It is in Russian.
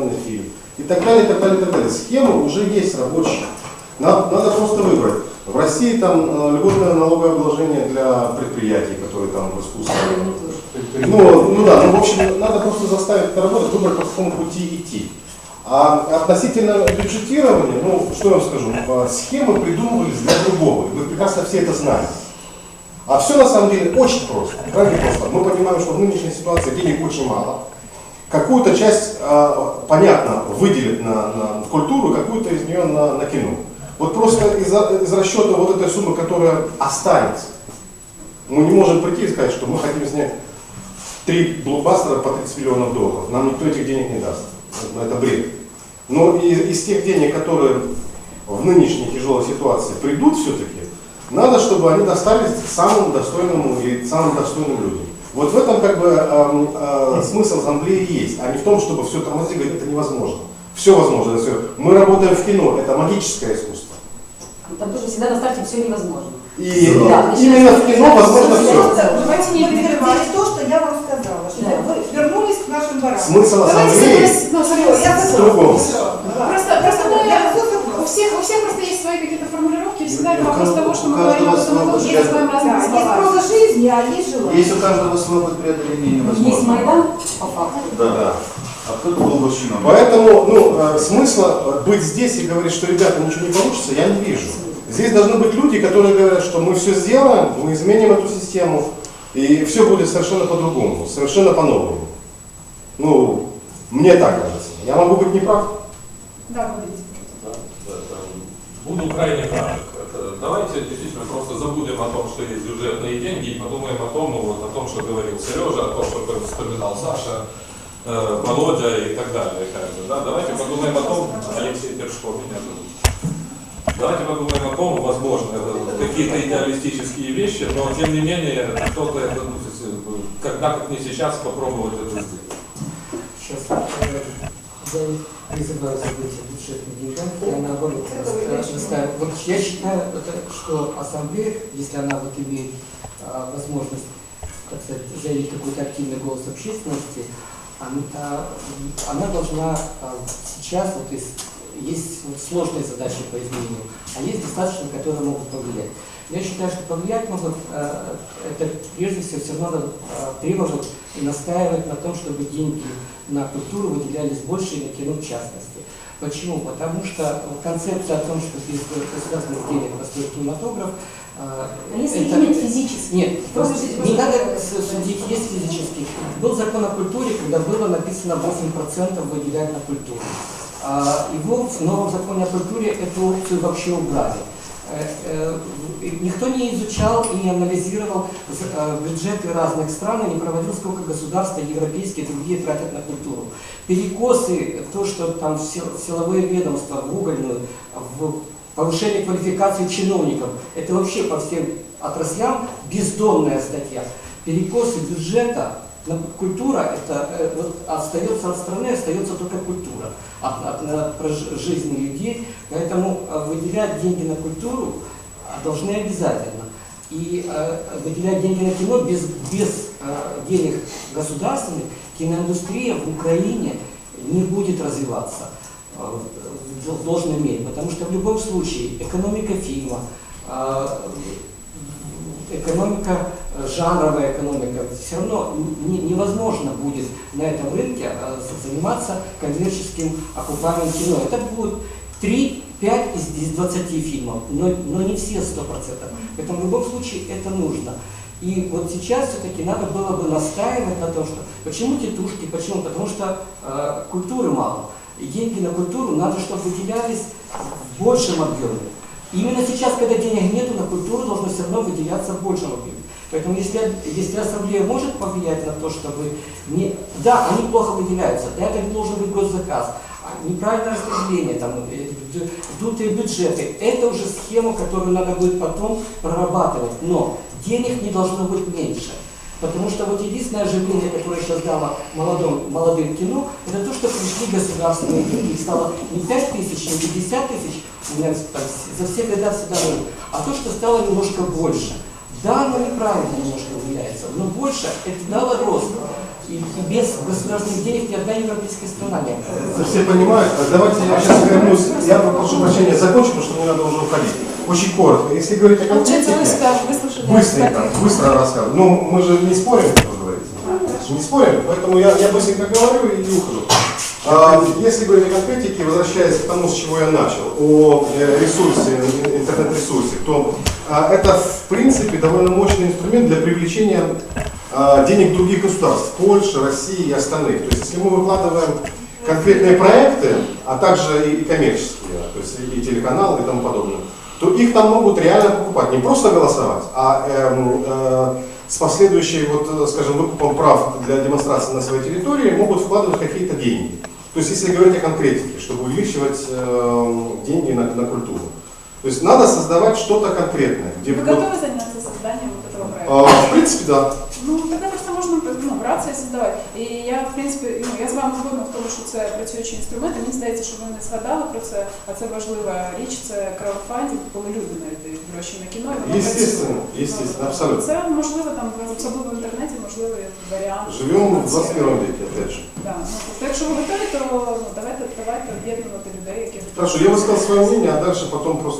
документальный фильм. И так далее, и так далее, и так далее. Схема уже есть рабочая. Надо, надо просто выбрать. В России там э, льготное налоговое обложение для предприятий, которые там в искусстве. Ну, ну да, ну в общем, надо просто заставить это работать, выбрать по какому пути идти. А относительно бюджетирования, ну, что я вам скажу, э, схемы придумывались для другого, и вы прекрасно все это знаете. А все на самом деле очень просто, крайне просто. Мы понимаем, что в нынешней ситуации денег очень мало. Какую-то часть, э, понятно, выделит на, на культуру, какую-то из нее на, на кино. Вот просто из, из расчета вот этой суммы, которая останется, мы не можем прийти и сказать, что мы хотим снять три блокбастера по 30 миллионов долларов. Нам никто этих денег не даст. Это бред. Но из, из тех денег, которые в нынешней тяжелой ситуации придут все-таки, надо, чтобы они достались самому достойному и самым достойным людям. Вот в этом как бы э, э, смысл ассамблеи есть, а не в том, чтобы все тормозить, говорить, это невозможно. Все возможно. Все. Мы работаем в кино, это магическое искусство. Там тоже всегда на старте все невозможно. И Да. именно в кино возможно все. Давайте не перебивать то, что я вам сказала, что Да. вы вернулись к нашим баранам. Смысл ассамблеи ну, в другом. Просто, просто мы, у всех, у всех просто есть свои какие-то формулировки, всегда вопрос каждого- того, что мы говорим и том, свой что называем Да, разными есть словами. проза жизни, а есть желание. Есть у каждого свой опыт преодоления невозможно. Есть Майдан, по факту. Да. А кто-то был мужчиной. Поэтому ну, э, смысла быть здесь и говорить, что ребята ничего не получится, я не вижу. Здесь должны быть люди, которые говорят, что мы все сделаем, мы изменим эту систему, и все будет совершенно по-другому, совершенно по-новому. Ну, мне так кажется. Я могу быть неправ. Да, говорите. Да, да, да. Буду крайне краток. Давайте действительно просто забудем о том, что есть бюджетные деньги, и подумаем о том, ну, вот, о том, что говорил Сережа, о том, что вспоминал Саша, э, Володя и так далее. Как бы, да? Давайте подумаем о том, Алексей Першков меня зовут. Давайте подумаем о том, возможно, какие-то идеалистические вещи, но тем не менее, кто-то ну, когда как не сейчас попробовать это сделать. Сейчас не призываю забыть о бюджетных деньгах, я наоборот настаиваю. Вот я считаю, что ассамблея, если она вот имеет а, возможность, так сказать, заявить какой-то активный голос общественности, она, она должна а, сейчас, вот из, есть вот сложные задачи по изменению, а есть достаточно, которые могут повлиять. Я считаю, что повлиять могут, э, это прежде всего все равно надо э, требовать и настаивать на том, чтобы деньги на культуру выделялись больше и на кино в частности. Почему? Потому что концепция о том, что без государственных денег построить кинематограф, э, А если это- нет физически? Нет, Просто не надо судить, есть физически. Был закон о культуре, когда было написано 8% выделять на культуру. А, Его в новом законе о культуре эту опцию вообще убрали. Э, э, Никто не изучал и не анализировал э, бюджеты разных стран и не проводил, сколько государства европейские и другие тратят на культуру. Перекосы, то, что там сил- силовые ведомства в угольную, в повышение квалификации чиновников, это вообще по всем отраслям бездомная статья. Перекосы бюджета культура, это э, вот остается от страны, остается только культура, от, от, прож- жизни людей. Поэтому э, выделять деньги на культуру а, должны обязательно. И э, выделять деньги на кино без, без э, денег государственных, киноиндустрия в Украине не будет развиваться э, в должной мере. Потому что в любом случае экономика фильма, э, экономика, э, жанровая экономика, все равно не- невозможно будет на этом рынке э, заниматься коммерческим окупаемым кино. Это будет 3-5 из, из 20 фильмов, но, но не все 100%. Поэтому в любом случае это нужно. И вот сейчас все-таки надо было бы настаивать на том, что почему тетушки, почему? Потому что э, культуры мало. Деньги на культуру надо, чтобы выделялись в большем объеме. Именно сейчас, когда денег нету, на культуру должно все равно выделяться в большем объеме. Поэтому если, если ассамблея может повлиять на то, чтобы не... Да, они плохо выделяются, это должен быть госзаказ, а неправильное распределение, там, э, д- вдутые бюджеты, это уже схема, которую надо будет потом прорабатывать. Но денег не должно быть меньше. Потому что вот единственное оживление, которое сейчас дало молодым, молодым кино, это то, что пришли государственные деньги, их стало не 5 тысяч, не 50 тысяч, у меня там за все года всегда было, а то, что стало немножко больше. Да, оно неправильно немножко выделяется, но больше это дало рост. И, и без государственных денег ни одна европейская страна не Это обходится. все понимают. А Давайте я сейчас вернусь. Я прошу прощения, закончу, потому что мне надо уже уходить. Очень коротко. Если говорить о конкретике, быстренько, быстро рассказываю. Ну, мы же не спорим. Не спорим, поэтому я, я быстренько говорю и ухожу. А, Если говорить о конкретике, возвращаясь к тому, с чего я начал, о э, ресурсе, ин- интернет-ресурсе, то а, это в принципе довольно мощный инструмент для привлечения а, денег других государств, Польши, России и остальных. То есть если мы выкладываем конкретные проекты, а также и, и коммерческие, то есть и телеканалы и тому подобное, то их там могут реально покупать, не просто голосовать, а эм, э, с последующей, вот, э, скажем, выкупом прав для демонстрации на своей территории могут вкладывать какие-то деньги. То есть если говорить о конкретике, чтобы увеличивать эм, деньги на, на культуру. То есть надо создавать что-то конкретное. Где Вы готовы заняться созданием вот этого проекта? э, в принципе, да. Ну, тогда просто можна ну, братися і создавати. І я, в принципі, ну, я з вами згодна в тому, що це працюючий інструмент. І мені здається, що ви не згадали про це, а це важлива річ, це краудфандинг, коли люди навіть дають гроші на кіно. і воно Естественно, працює. естественно, Ну, абсолютно. Це можливо там, особливо в інтернеті, можливий варіант. Живем в 21 веке, опять же. Да. Ну, тобто, якщо ви готові, то ну, давайте, давайте об'єднувати людей, які Хорошо, я высказал свое мнение, а дальше потом просто